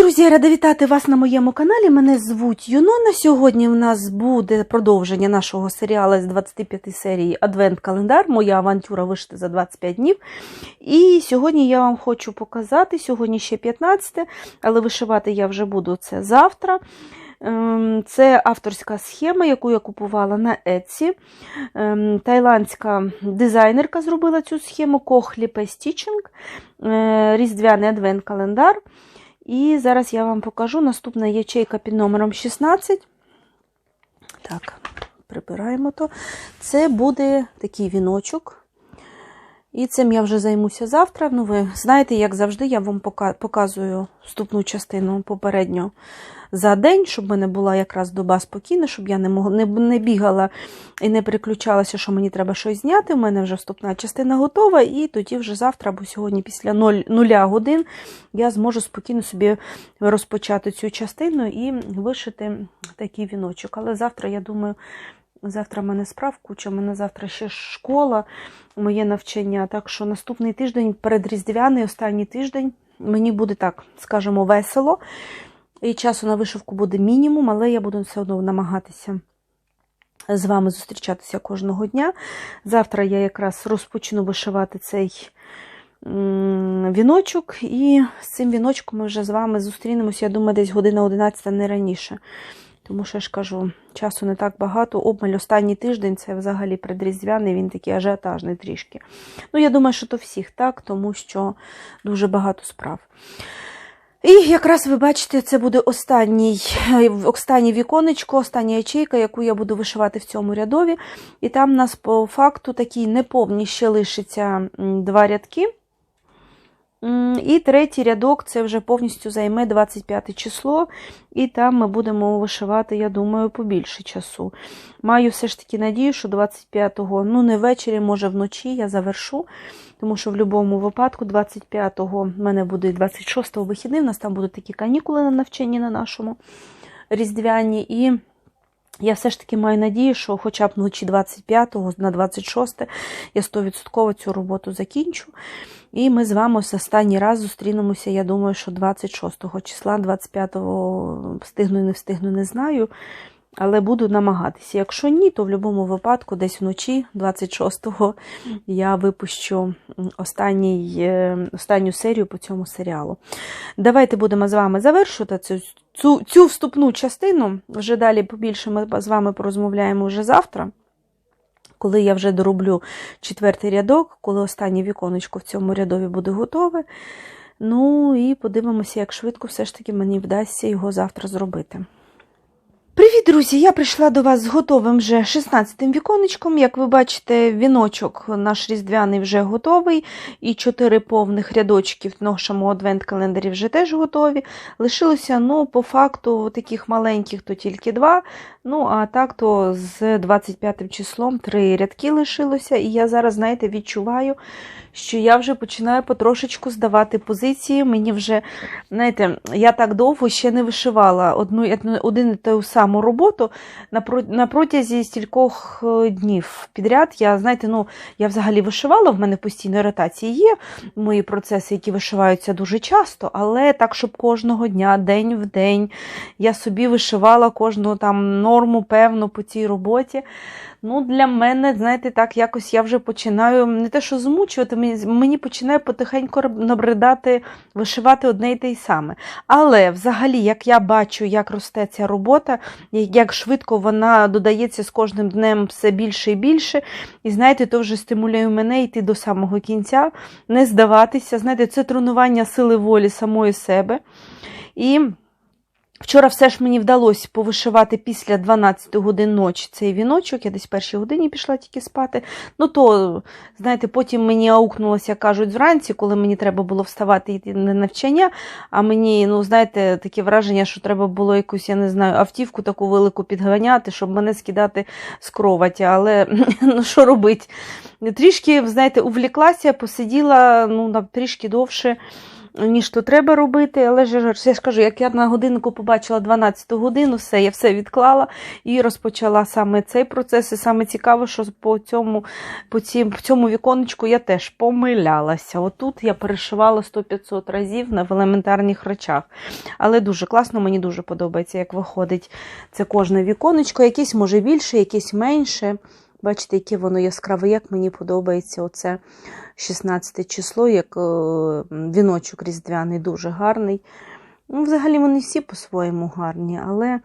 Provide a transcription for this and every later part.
друзі, рада вітати вас на моєму каналі. Мене звуть Юнона. Сьогодні в нас буде продовження нашого серіалу з 25 серій Адвент-календар. Моя авантюра вишити за 25 днів. І сьогодні я вам хочу показати, сьогодні ще 15, але вишивати я вже буду це завтра. Ем, Це авторська схема, яку я купувала на Etsy. Ем, Тайландська дизайнерка зробила цю схему Кохлі Стічинг, різдвяний адвент-календар. І зараз я вам покажу наступна ячейка під номером 16. Так, прибираємо то. Це буде такий віночок. І цим я вже займуся завтра. Ну, ви знаєте, як завжди, я вам показую вступну частину попередньо за день, щоб в мене була якраз доба спокійна, щоб я не могла, не, не бігала і не переключалася, що мені треба щось зняти. У мене вже вступна частина готова, і тоді вже завтра, або сьогодні, після 0, 0 годин, я зможу спокійно собі розпочати цю частину і вишити такий віночок. Але завтра, я думаю, завтра в мене справ куча, в мене завтра ще школа, моє навчання. Так що наступний тиждень, передріздвяний, останній тиждень, мені буде так, скажімо, весело. І часу на вишивку буде мінімум, але я буду все одно намагатися з вами зустрічатися кожного дня. Завтра я якраз розпочну вишивати цей віночок, і з цим віночком ми вже з вами зустрінемося, я думаю, десь година 11 не раніше. Тому що я ж кажу, часу не так багато. Обмаль останній тиждень це взагалі предріздвяний, він такий ажіотажний трішки. Ну, я думаю, що то всіх так, тому що дуже багато справ. І якраз ви бачите, це буде останній, останнє віконечко, остання ячейка, яку я буду вишивати в цьому рядові. І там у нас по факту такий неповні ще лишиться два рядки. І третій рядок це вже повністю займе 25 число, і там ми будемо вишивати, я думаю, побільше часу. Маю все ж таки надію, що 25-го, ну не ввечері, може вночі я завершу, тому що в будь-якому випадку, 25-го в мене буде 26-го вихідний, у нас там будуть такі канікули на навчанні на нашому різдвяні. і я все ж таки маю надію, що хоча б вночі 25 на 26 я 100% цю роботу закінчу. І ми з вами останній раз зустрінемося, я думаю, що 26 числа, 25-го встигну і не встигну, не знаю. Але буду намагатися. Якщо ні, то в будь-якому випадку, десь вночі, 26-го, я випущу останній, е, останню серію по цьому серіалу. Давайте будемо з вами завершувати цю, цю, цю вступну частину. Вже далі побільше ми з вами порозмовляємо вже завтра. Коли я вже дороблю четвертий рядок, коли останнє віконечко в цьому рядові буде готове. Ну і подивимося, як швидко все ж таки мені вдасться його завтра зробити. Привіт, друзі! Я прийшла до вас з готовим вже 16-м віконечком. Як ви бачите, віночок наш різдвяний вже готовий, і чотири повних рядочки в нашому адвент-календарі вже теж готові. Лишилося, ну, по факту, таких маленьких то тільки два. Ну, а так, то з 25 числом три рядки лишилося, і я зараз, знаєте, відчуваю, що я вже починаю потрошечку здавати позиції. Мені вже, знаєте, я так довго ще не вишивала одну один і ту саму роботу на протязі стількох е, днів підряд. Я, знаєте, ну, я взагалі вишивала, в мене постійно ротації є мої процеси, які вишиваються дуже часто, але так, щоб кожного дня, день в день, я собі вишивала кожну там норму певну по цій роботі. Ну, Для мене, знаєте, так, якось я вже починаю не те, що змучувати, мені починає потихеньку набридати, вишивати одне й те й саме. Але взагалі, як я бачу, як росте ця робота, як швидко вона додається з кожним днем все більше і більше. І знаєте, то вже стимулює мене йти до самого кінця, не здаватися. Знаєте, це тренування сили волі самої себе. І Вчора все ж мені вдалося повишивати після 12 годин ночі цей віночок, я десь в першій годині пішла тільки спати. Ну, то, знаєте, потім мені аукнулося, кажуть, зранці, коли мені треба було вставати йти на навчання, а мені, ну, знаєте, таке враження, що треба було якусь, я не знаю, автівку таку велику підганяти, щоб мене скидати з кроваті. Але ну, що робити? Трішки, знаєте, увліклася, посиділа ну, трішки довше ніж то треба робити. Але ж я ж як я на годиннику побачила 12 годину, все, я все відклала і розпочала саме цей процес. І саме цікаво, що по цьому, по цім, в цьому віконечку я теж помилялася. Отут я перешивала 100-500 разів в елементарних речах. Але дуже класно, мені дуже подобається, як виходить це кожне віконечко. Якесь може більше, якесь менше. Бачите, яке воно яскраве, як мені подобається оце 16 число, як е, віночок різдвяний, дуже гарний. Ну, Взагалі вони всі по-своєму гарні, але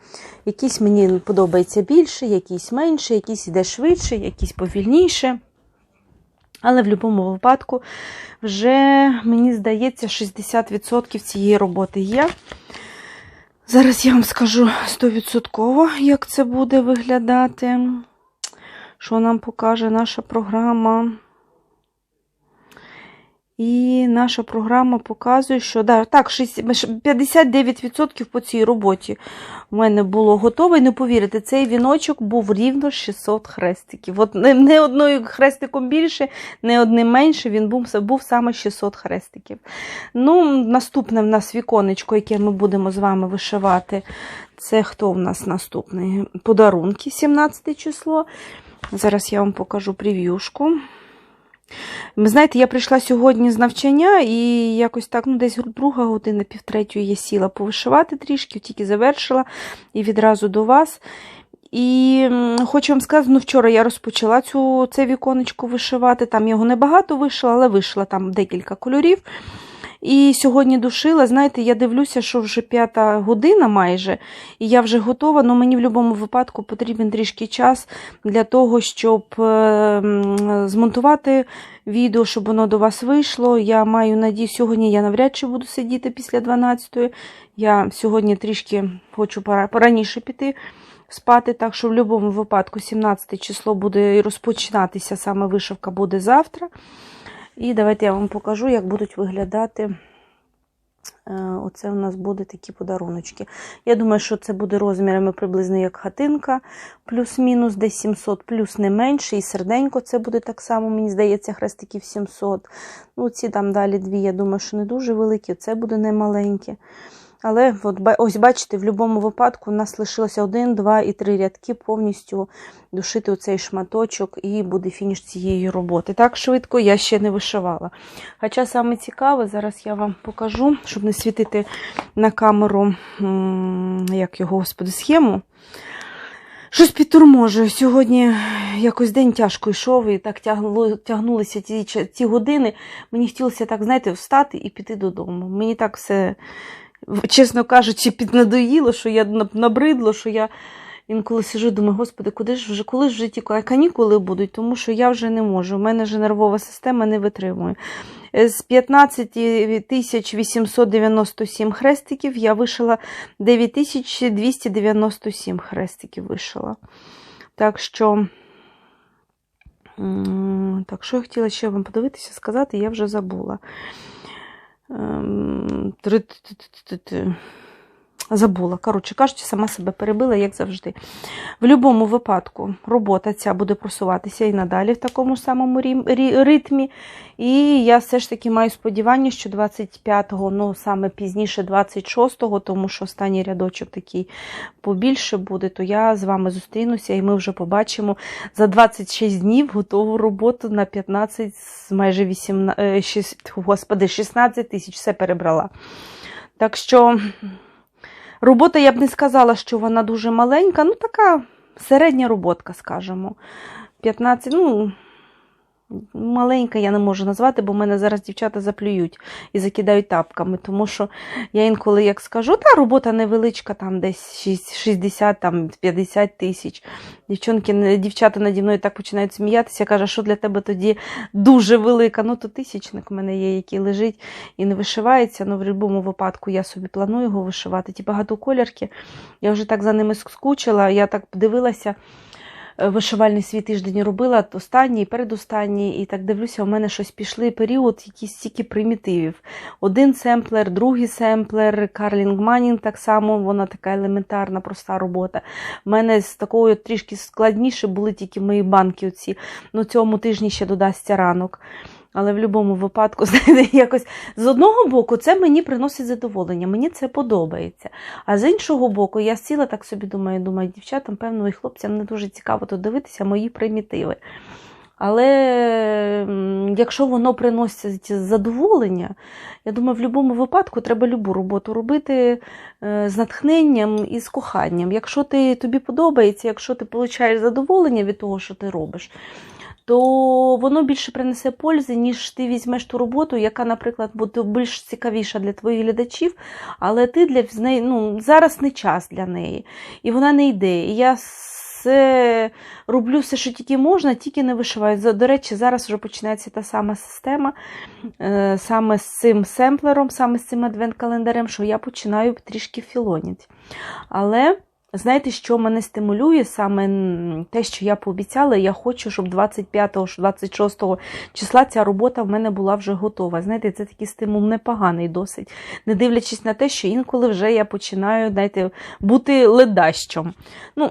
якісь мені подобається більше, якісь менше, якісь йде швидше, якісь повільніше. Але в будь-якому випадку вже, мені здається, 60% цієї роботи є. Зараз я вам скажу 100%, як це буде виглядати що нам покаже наша програма. І наша програма показує, що да, так, 59% по цій роботі у мене було готове. Не повірите, цей віночок був рівно 600 хрестиків. От не, не одною хрестиком більше, не одним менше, він був, був саме 600 хрестиків. Ну, Наступне в нас віконечко, яке ми будемо з вами вишивати, це хто в нас наступний? Подарунки, 17 число. Зараз я вам покажу прев'юшку. Ви знаєте, я прийшла сьогодні з навчання і якось так, ну, десь друга година, півтретьої я сіла повишивати трішки, тільки завершила і відразу до вас. І хочу вам сказати, ну вчора я розпочала цю, це віконечко вишивати. Там його небагато вишила, але вишила там декілька кольорів. І сьогодні душила, знаєте, я дивлюся, що вже п'ята година майже, і я вже готова, але мені в будь-якому випадку потрібен трішки час для того, щоб е, змонтувати відео, щоб воно до вас вийшло. Я маю надію, сьогодні я навряд чи буду сидіти після 12-ї. Я сьогодні трішки хочу пораніше піти. Спати, так що в будь-якому випадку 17 число буде розпочинатися, саме вишивка буде завтра. І давайте я вам покажу, як будуть виглядати. е, Оце у нас буде такі подаруночки. Я думаю, що це буде розмірами приблизно як хатинка, плюс-мінус, десь 700, плюс не менше. І серденько це буде так само, мені здається, хрестиків 700. Ну, ці там далі дві, я думаю, що не дуже великі, це буде не маленьке. Але от, ось бачите, в будь-якому випадку у нас лишилося один, два і три рядки повністю душити оцей шматочок, і буде фініш цієї роботи. Так швидко я ще не вишивала. Хоча саме цікаве, зараз я вам покажу, щоб не світити на камеру, як його, господи, схему. Щось підтурможує. Сьогодні якось день тяжко йшов і так тягнули, тягнулися ті, ті години. Мені хотілося так, знаєте, встати і піти додому. Мені так все чесно кажучи, піднадоїло, що я набридло, що я інколи сижу, думаю, господи, куди ж вже, коли ж в житті канікули будуть, тому що я вже не можу. У мене вже нервова система не витримує. З 15 897 хрестиків я вишила 9297 хрестиків вишила. Так що, так, що я хотіла ще вам подивитися, сказати, я вже забула. Ем, забула. Коротше кажучи, сама себе перебила, як завжди. В будь-якому випадку робота ця буде просуватися і надалі в такому самому ритмі. І я все ж таки маю сподівання, що 25-го, ну саме пізніше 26-го, тому що останній рядочок такий побільше буде, то я з вами зустрінуся і ми вже побачимо за 26 днів готову роботу на 15 з майже 18, господи, 16 тисяч все перебрала. Так що. Робота, я б не сказала, що вона дуже маленька, ну така середня роботка, скажімо. 15, ну, маленька я не можу назвати, бо мене зараз дівчата заплюють і закидають тапками. Тому що я інколи як скажу, та робота невеличка, там десь 60 там 50 тисяч. Дівчонки, Дівчата наді мною так починають сміятися, каже, що для тебе тоді дуже велика. Ну, то тисячник у мене є, який лежить і не вишивається. Ну, в будь-якому випадку я собі планую його вишивати. Ті багатоколірки. Я вже так за ними скучила, я так дивилася. Е, вишивальний свій тиждень робила останній, передостанній, і так дивлюся, у мене щось пішли період, якісь стільки примітивів. Один семплер, другий семплер, Карлінг Манінг так само, вона така елементарна, проста робота. У мене з такою трішки складніше були тільки мої банки. оці. Ну, цьому тижні ще додасться ранок. Але в будь-якому випадку, знаєте, якось з одного боку це мені приносить задоволення, мені це подобається. А з іншого боку, я сіла так собі думаю, думаю, дівчатам, певно, і хлопцям не дуже цікаво тут дивитися мої примітиви. Але якщо воно приносить задоволення, я думаю, в будь-якому випадку треба любу роботу робити е, з натхненням і з коханням. Якщо ти, тобі подобається, якщо ти отримуєш задоволення від того, що ти робиш, то воно більше принесе пользи, ніж ти візьмеш ту роботу, яка, наприклад, буде більш цікавіша для твоїх глядачів, але ти для неї, ну, зараз не час для неї, і вона не йде. І я все роблю все, що тільки можна, тільки не вишиваю. До речі, зараз вже починається та сама система е, саме з цим семплером, саме з цим адвент-календарем, що я починаю трішки філоніти. Але знаєте, що мене стимулює? Саме те, що я пообіцяла, я хочу, щоб 25-26 числа ця робота в мене була вже готова. Знаєте, це такий стимул непоганий досить. Не дивлячись на те, що інколи вже я починаю знаєте, бути ледащом. Ну,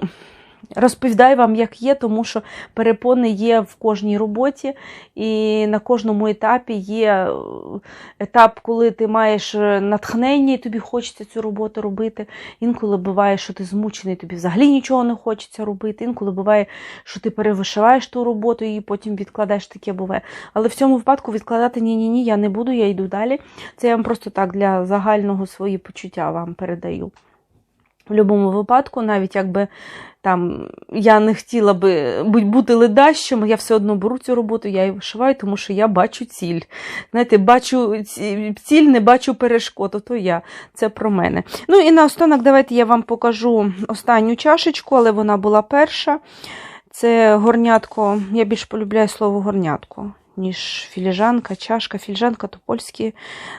Розповідаю вам, як є, тому що перепони є в кожній роботі, і на кожному етапі є е, етап, коли ти маєш е, натхнення і тобі хочеться цю роботу робити. Інколи буває, що ти змучений, тобі взагалі нічого не хочеться робити. Інколи буває, що ти перевишиваєш ту роботу і потім відкладаєш таке буває. Але в цьому випадку відкладати ні-ні ні, я не буду, я йду далі. Це я вам просто так для загального свої почуття вам передаю. В будь-якому випадку, навіть якби там я не хотіла би бути ледащим, я все одно беру цю роботу, я її вишиваю, тому що я бачу ціль. Знаєте, бачу ціль, не бачу перешкод, то я. Це про мене. Ну і наостанок, давайте я вам покажу останню чашечку, але вона була перша. Це горнятко. Я більш полюбляю слово горнятко, ніж філіжанка, чашка. Філіжанка то польське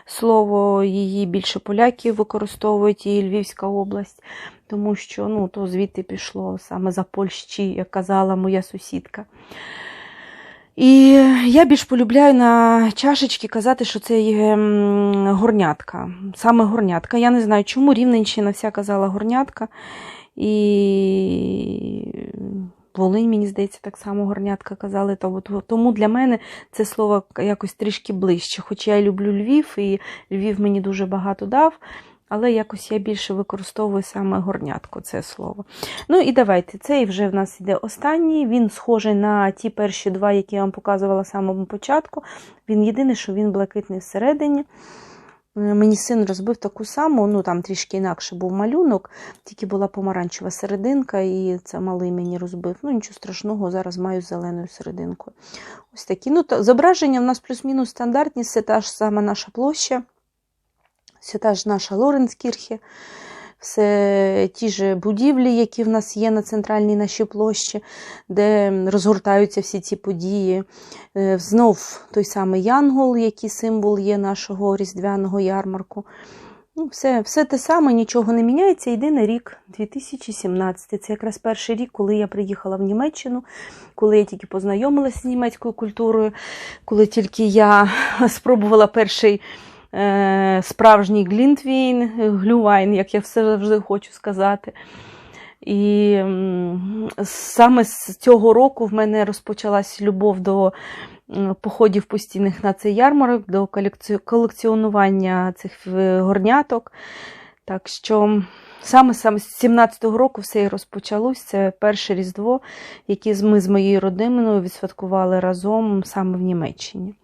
слово, її більше поляків використовують, і Львівська область, тому що ну, то звідти пішло саме за Польщі, як казала моя сусідка. І я більш полюбляю на чашечки казати, що це є горнятка. Саме горнятка. Я не знаю, чому Рівненщина вся казала горнятка. І Волинь, мені здається, так само горнятка казали. То- то- Тому для мене це слово якось трішки ближче. Хоч я люблю Львів, і Львів мені дуже багато дав. Але якось я більше використовую саме горнятко це слово. Ну і давайте, цей вже в нас йде останній. Він схожий на ті перші два, які я вам показувала в самому початку. Він єдиний, що він блакитний всередині. Е, Мені син розбив таку саму, ну там трішки інакше був малюнок, тільки була помаранчева серединка, і це малий мені розбив. Ну, нічого страшного, зараз маю зеленою серединкою. Ось такі. Ну, то, зображення в нас плюс-мінус стандартні, це та ж сама наша площа, це та ж наша Лоренскірхе, все ті ж будівлі, які в нас є на центральній нашій площі, де розгортаються всі ці події. Е, Знов той самий Янгол, який символ є нашого різдвяного ярмарку. Ну, все, все те саме, нічого не міняється. Єдиний рік 2017. Це якраз перший рік, коли я приїхала в Німеччину, коли я тільки познайомилася з німецькою культурою, коли тільки я спробувала перший справжній глінтвейн, глювайн, як я все завжди хочу сказати. І саме з цього року в мене розпочалась любов до походів постійних на цей ярмарок, до колекціонування цих е, горняток. Так що саме, з 17-го року все і розпочалось. Це перше Різдво, яке ми з моєю родиною відсвяткували разом саме в Німеччині.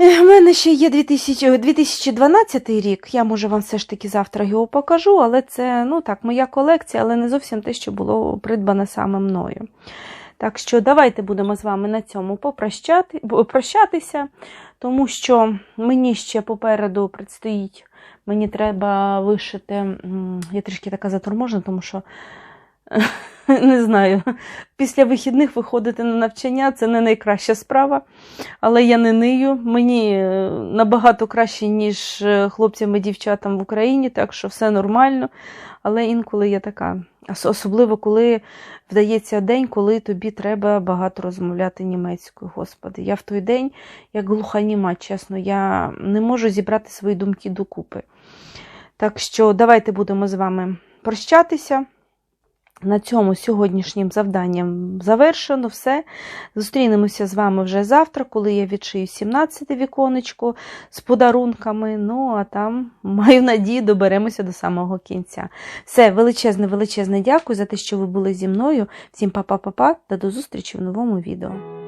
Е, У мене ще є 2000, 2012 рік. Я може вам все ж таки завтра його покажу, але це ну так, моя колекція, але не зовсім те, що було придбане саме мною. Так що давайте будемо з вами на цьому попрощати, бо- прощатися, тому що мені ще попереду предстоїть, мені треба вишити. Я трішки така заторможена, тому що не знаю, після вихідних виходити на навчання це не найкраща справа, але я не нию. Мені е, набагато краще, ніж е, хлопцям і дівчатам в Україні, так що все нормально. Але інколи я така. Особливо, коли вдається день, коли тобі треба багато розмовляти німецькою. Господи, я в той день, як глуханіма, чесно, я не можу зібрати свої думки докупи. Так що давайте будемо з вами прощатися. На цьому сьогоднішнім завданням завершено все. Зустрінемося з вами вже завтра, коли я відшию 17 віконечко з подарунками. Ну, а там, маю надію, доберемося до самого кінця. Все, величезне, величезне дякую за те, що ви були зі мною. Всім па-па-па-па та до зустрічі в новому відео.